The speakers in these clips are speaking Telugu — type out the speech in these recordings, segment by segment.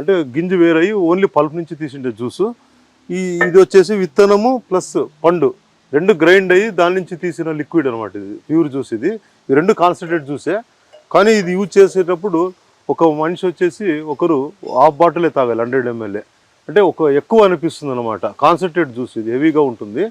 అంటే గింజ వేరయ్యి ఓన్లీ పల్ప్ నుంచి తీసిండే జ్యూస్. ఈ ఇది వచ్చేసి విత్తనము ప్లస్ పండు. రెండు గ్రైండ్ అయ్యి దాని నుంచి తీసిన లిక్విడ్ అనమాట ఇది. ప్యూర్ జ్యూస్ ఇది. ఈ రెండు కాన్సన్ట్రేట్ జ్యూసే. కానీ ఇది యూజ్ చేసేటప్పుడు ఒక మనిషి వచ్చేసి ఒకరు హాఫ్ బాటిలే తాగాలి హండ్రెడ్ ఎంఎల్ఏ. అంటే ఒక ఎక్కువ అనిపిస్తుంది అనమాట కాన్సన్ట్రేట్ జ్యూస్ ఇది హెవీగా ఉంటుంది.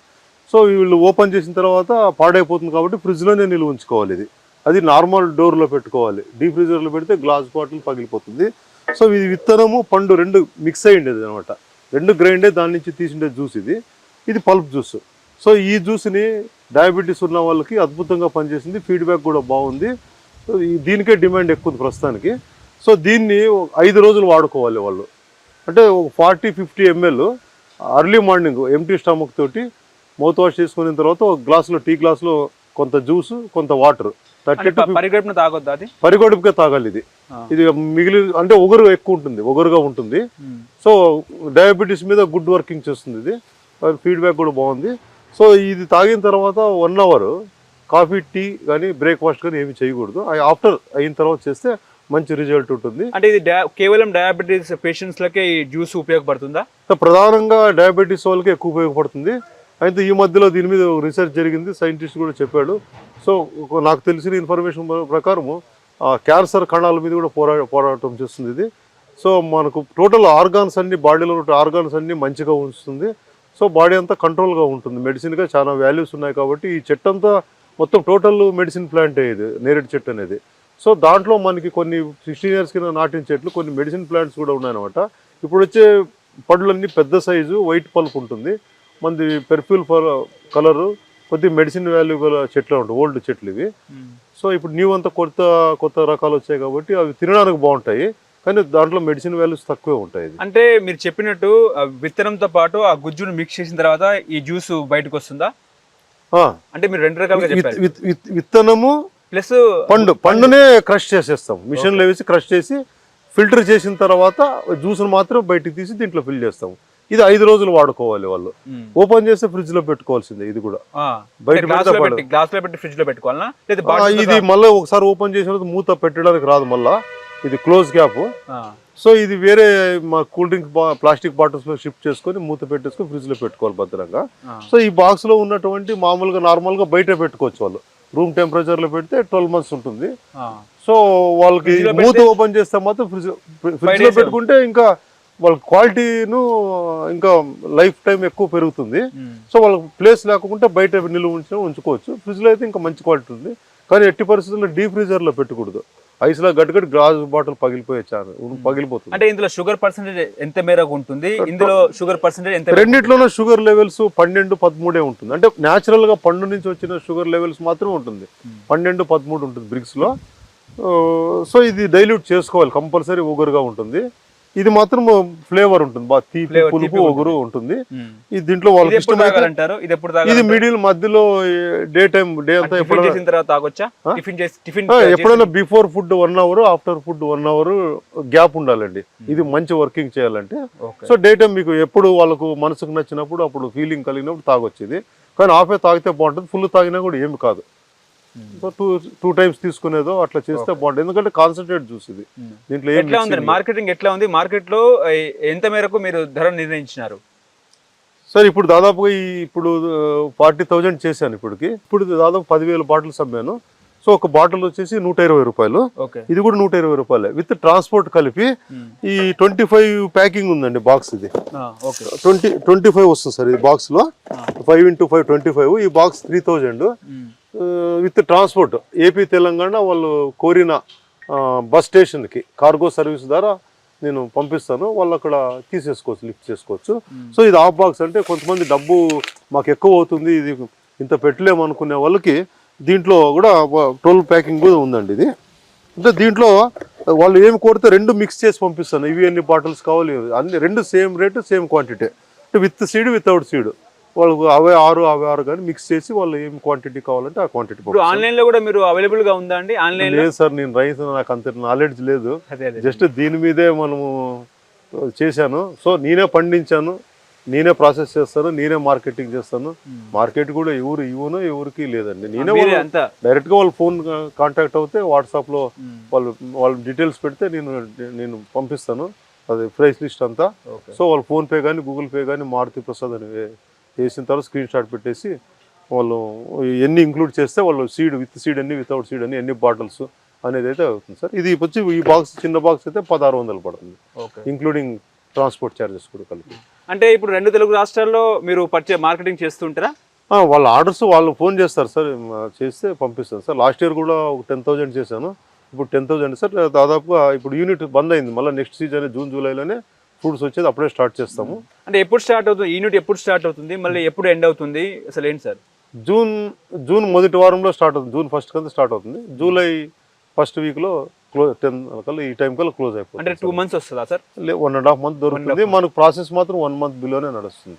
సో వీళ్ళు ఓపెన్ చేసిన తర్వాత పాడైపోతుంది కాబట్టి ఫ్రిడ్జ్లోనే నిల్వ ఉంచుకోవాలి ఇది. అది నార్మల్ డోర్లో పెట్టుకోవాలి. డీప్ ఫ్రీజర్లో పెడితే గ్లాస్ బాటిల్ పగిలిపోతుంది. సో ఇది విత్తనము పండు రెండు మిక్స్ అయి ఉండేది అనమాట రెండు గ్రైండే దాని నుంచి తీసిండే జ్యూస్ ఇది. ఇది పల్ప్ జ్యూస్ సో ఈ జ్యూస్ని డయాబెటీస్ ఉన్న వాళ్ళకి అద్భుతంగా పనిచేసింది. ఫీడ్బ్యాక్ కూడా బాగుంది. సో ఈ- దీనికే డిమాండ్ ఎక్కువ ఉంది ప్రస్తుతానికి. సో దీన్ని ఐదు రోజులు వాడుకోవాలి వాళ్ళు. అంటే ఒక forty fifty ML early morning empty stomach తోటి మౌత్ వాష్ చేసుకున్న తర్వాత ఒక గ్లాసులో టీ గ్లాసులో కొంత జ్యూస్ కొంత వాటర్. థర్టీ టు పరిగెడుపున తాగొద్దా అది? పరిగొడుపుగా తాగాలి ఇది. ఇది మిగిలి అంటే ఒగరు ఎక్కువ ఉంటుంది ఒగరుగా ఉంటుంది. సో డయాబెటీస్ మీద గుడ్ వర్కింగ్ చేస్తుంది ఇది. ఫీడ్బ్యాక్ కూడా బాగుంది. సో ఇది తాగిన తర్వాత వన్ అవర్ కాఫీ టీ కానీ బ్రేక్ఫాస్ట్ కానీ ఏమి చేయకూడదు. ఆఫ్టర్ అయిన తర్వాత చేస్తే మంచి రిజల్ట్ ఉంటుంది. అంటే ఇది కేవలం డయాబెటీస్ పేషెంట్స్ లకే ఈ జ్యూస్ ఉపయోగపడుతుందా? సో ప్రధానంగా డయాబెటీస్ వాళ్ళకి ఎక్కువ ఉపయోగపడుతుంది. అయితే ఈ మధ్యలో దీని మీద రీసెర్చ్ జరిగింది సైంటిస్ట్ కూడా చెప్పాడు. సో నాకు తెలిసిన ఇన్ఫర్మేషన్ ప్రకారము క్యాన్సర్ కణాల మీద కూడా పోరా పోరాటం చేస్తుంది ఇది. సో మనకు టోటల్ ఆర్గాన్స్ అన్ని బాడీలో ఉన్న ఆర్గాన్స్ అన్ని మంచిగా ఉంచుతుంది. సో బాడీ అంతా కంట్రోల్గా ఉంటుంది. మెడిసిన్గా చాలా వాల్యూస్ ఉన్నాయి కాబట్టి ఈ చెట్టు అంతా మొత్తం టోటల్ మెడిసిన్ ప్లాంటే ఇది నేరేడు చెట్టు అనేది. సో దాంట్లో మనకి కొన్ని సిక్స్టీన్ ఇయర్స్ కింద నాటిన చెట్లు కొన్ని మెడిసిన్ ప్లాంట్స్ కూడా ఉన్నాయన్నమాట. ఇప్పుడు వచ్చే పళ్ళన్నీ పెద్ద సైజు వైట్ పల్ప్ ఉంటుంది. మనది పెర్ఫ్యూల్ కలరు కొద్ది మెడిసిన్ వాల్యూ గల చెట్లు ఉంటాయి ఓల్డ్ చెట్లు ఇవి. సో ఇప్పుడు న్యూ అంతా కొత్త కొత్త రకాలు వచ్చాయి కాబట్టి అవి తినడానికి బాగుంటాయి కానీ దాంట్లో మెడిసిన్ వాల్యూస్ తక్కువే ఉంటాయి అంటే మీరు చెప్పినట్టు విత్తనంతో పాటు ఆ గుజ్జును మిక్స్ చేసిన తర్వాత ఈ జ్యూస్ బయటకు వస్తుందా? అంటే మీరు రెండు రకాలుగా విత్తనము ప్లస్ పండు పండునే క్రష్ చేసేస్తాం. మిషన్లో వేసి క్రష్ చేసి ఫిల్టర్ చేసిన తర్వాత జ్యూస్ని మాత్రం బయటికి తీసి దీంట్లో ఫిల్ చేస్తాం. ఇది ఐదు రోజులు వాడుకోవాలి వాళ్ళు. ఓపెన్ చేస్తే ఫ్రిడ్జ్లో పెట్టుకోవాల్సిందే ఇది కూడా. బయట గ్లాస్లో. పెట్టి ఫ్రిడ్జ్లో పెట్టుకోవాలా ఇది మళ్ళీ ఒకసారి ఓపెన్ చేసిన మూత పెట్టడానికి రాదు మళ్ళా. ఇది క్లోజ్ గ్యాప్. సో ఇది వేరే మా కూల్ డ్రింక్ ప్లాస్టిక్ బాటిల్స్లో షిఫ్ట్ చేసుకొని మూత పెట్టేసుకొని ఫ్రిడ్జ్లో పెట్టుకోవాలి భద్రంగా. సో ఈ బాక్స్లో ఉన్నటువంటి మామూలుగా నార్మల్గా బయట పెట్టుకోవచ్చు వాళ్ళు. రూమ్ టెంపరేచర్లో పెడితే ట్వెల్వ్ మంత్స్ ఉంటుంది. సో వాళ్ళకి మూత ఓపెన్ చేస్తే మాత్రం ఫ్రిడ్జ్ ఫ్రిడ్జ్లో పెట్టుకుంటే ఇంకా వాళ్ళ క్వాలిటీను ఇంకా లైఫ్ టైం ఎక్కువ పెరుగుతుంది. సో వాళ్ళకి ప్లేస్ లేకుండా బయట నిల్వ ఉంచిన ఉంచుకోవచ్చు. ఫ్రిడ్జ్లో అయితే ఇంకా మంచి క్వాలిటీ ఉంది. కానీ ఎట్టి పరిస్థితుల్లో డీప్ ఫ్రీజర్లో పెట్టకూడదు. ఐస్లో గడ్డగడ్డ గ్లాస్ బాటిల్ పగిలిపోయే ఛాన్స్ పగిలిపోతుంది. అంటే ఇందులో షుగర్ పర్సెంటేజ్ ఎంత మేరకు ఉంటుంది? ఇందులో షుగర్ పర్సెంటేజ్ ఎంత రెండిట్లోనూ షుగర్ లెవెల్స్ పన్నెండు పదమూడే ఉంటుంది. అంటే న్యాచురల్గా పండు నుంచి వచ్చిన షుగర్ లెవెల్స్ మాత్రమే ఉంటుంది. పన్నెండు పదమూడు ఉంటుంది బ్రిక్స్లో ఆ, సో ఇది డైల్యూట్ చేసుకోవాలి. కంపల్సరీ ఒగురుగా ఉంటుంది. ఇది మాత్రం ఫ్లేవర్ ఉంటుంది. బాగా తీపి పులుపు ఒగురు ఉంటుంది. ఇది దీంట్లో వాళ్ళకి ఇష్టమైతే తాగాలంటారు? ఇది మిడిల్ మధ్యలో డే టైం డే అంతా ఎప్పుడైనా చేసిన తర్వాత తాగొచ్చా? టిఫిన్ చేసి టిఫిన్ ఆ, ఎప్పుడైనా before food one hour after food one hour gap ఉండాలండి. ఇది మంచి వర్కింగ్ చేయాలంటే. సో డే టైం మీకు ఎప్పుడు వాళ్ళకు మనసుకు నచ్చినప్పుడు అప్పుడు ఫీలింగ్ కలిగినప్పుడు తాగొచ్చు ఇది. కానీ ఆఫే తాగితే బాగుంటుంది. ఫుల్ తాగినా కూడా ఏమి కాదు. సో టూ టూ టైమ్స్ తీసుకునేదో అట్లా చేస్తే బాగుంటుంది. ఎందుకంటే కాన్సన్ట్రేట్ జ్యూస్ ఇది. దీంట్లో ఏం ఎట్లా ఉంది? మార్కెటింగ్ ఎట్లా ఉంది? మార్కెట్లో ఎంత మేరకు మీరు ధర నిర్ణయించినారు? సార్ ఇప్పుడు దాదాపుగా ఈ ఇప్పుడు ఫార్టీ థౌజండ్ చేశాను ఇప్పటికి. ఇప్పుడు దాదాపు పదివేల బాటిల్స్ అమ్మాను. సో ఒక బాటిల్ వచ్చేసి నూట ఇరవై రూపాయలు. ఇది కూడా నూట ఇరవై రూపాయలే. విత్ ట్రాన్స్పోర్ట్ కలిపి ఈ ట్వంటీ ఫైవ్ ప్యాకింగ్ ఉందండి బాక్స్ ఇది. ట్వంటీ ట్వంటీ ఫైవ్ వస్తుంది సార్ ఈ బాక్స్లో five into five twenty five. ఈ box three thousand. With transport. AP Telangana వాళ్ళు కోరిన బస్ స్టేషన్కి కార్గో సర్వీస్ ద్వారా నేను పంపిస్తాను. వాళ్ళు అక్కడ తీసేసుకోవచ్చు లిఫ్ట్ చేసుకోవచ్చు. సో ఇది ఆఫ్ బాక్స్ అంటే కొంతమంది డబ్బు మాకు ఎక్కువ అవుతుంది ఇది ఇంత పెట్టలేము అనుకునే వాళ్ళకి దీంట్లో కూడా ట్వెల్వ్ ప్యాకింగ్ కూడా ఉందండి ఇది. అంటే దీంట్లో వాళ్ళు ఏమి కోరితే రెండు మిక్స్ చేసి పంపిస్తాను. ఇవి ఎన్ని బాటిల్స్ కావాలి అన్ని రెండు సేమ్ రేటు సేమ్ క్వాంటిటీ. అంటే విత్ సీడ్ వితౌట్ సీడ్. వాళ్ళకు అవే ఆరు అవే ఆరు కానీ మిక్స్ చేసి వాళ్ళు ఏం క్వాంటిటీ కావాలంటే ఆ క్వాంటిటీ ఆన్లైన్లో కూడా మీరు అవైలబుల్గా ఉందా అండి? ఆన్లైన్ లేదు సార్ నేను రైతు నాకు అంత నాలెడ్జ్ లేదు. జస్ట్ దీని మీదే మనము చేశాను. సో నేనే పండించాను నేనే ప్రాసెస్ చేస్తాను నేనే మార్కెటింగ్ చేస్తాను. మార్కెట్ కూడా ఎవరు ఇవ్వను ఎవరికి లేదండి. నేనే వాళ్ళు డైరెక్ట్గా వాళ్ళ ఫోన్ కాంటాక్ట్ అవుతే వాట్సాప్లో వాళ్ళు వాళ్ళ డీటెయిల్స్ పెడితే నేను నేను పంపిస్తాను. అది ప్రైస్ లిస్ట్ అంతా. సో వాళ్ళు ఫోన్పే కానీ గూగుల్ పే కానీ మారుతి ప్రసాద్ అని వేసిన తర్వాత స్క్రీన్ షాట్ పెట్టేసి వాళ్ళు ఎన్ని ఇంక్లూడ్ చేస్తే వాళ్ళు సీడ్ విత్ సీడ్ అన్ని వితౌట్ సీడ్ అని ఎన్ని బాటిల్స్ అనేది అయితే అవుతుంది సార్. ఇది వచ్చి ఈ బాక్స్ చిన్న బాక్స్ అయితే పదహారు వందలు పడుతుంది. ఓకే. ఇంక్లూడింగ్ ట్రాన్స్పోర్ట్ ఛార్జెస్ కూడా కలిపి. అంటే ఇప్పుడు రెండు తెలుగు రాష్ట్రాల్లో మీరు పర్చే మార్కెటింగ్ చేస్తుంటారా? వాళ్ళ ఆర్డర్స్ వాళ్ళు ఫోన్ చేస్తారు సార్ చేస్తే పంపిస్తాను సార్. లాస్ట్ ఇయర్ కూడా ఒక టెన్ థౌజండ్ చేశాను. ఇప్పుడు టెన్ థౌజండ్ సార్ దాదాపుగా ఇప్పుడు యూనిట్ బంద్ అయింది. మళ్ళీ నెక్స్ట్ సీజన్ జూన్ జూలైలోనే ఫ్రూట్స్ వచ్చేది అప్పుడే స్టార్ట్ చేస్తాము. అంటే ఎప్పుడు స్టార్ట్ అవుతుంది? యూనిట్ ఎప్పుడు స్టార్ట్ అవుతుంది? మళ్ళీ ఎప్పుడు ఎండ్ అవుతుంది? అసలు ఏంటి సార్? జూన్ జూన్ మొదటి వారంలో స్టార్ట్ అవుతుంది. జూన్ ఫస్ట్ కంతా స్టార్ట్ అవుతుంది. జూలై ఫస్ట్ వీక్లో క్లోజ్ టెన్ కల్లా ఈ టైం కల్లా క్లోజ్ అంటే అయిపోతుంది టూ మంత్స్ వస్తుందా sir? One and half month దొరుకుతుంది. మనకు ప్రాసెస్ మాత్రం వన్ మంత్ బిలోనే నడుస్తుంది.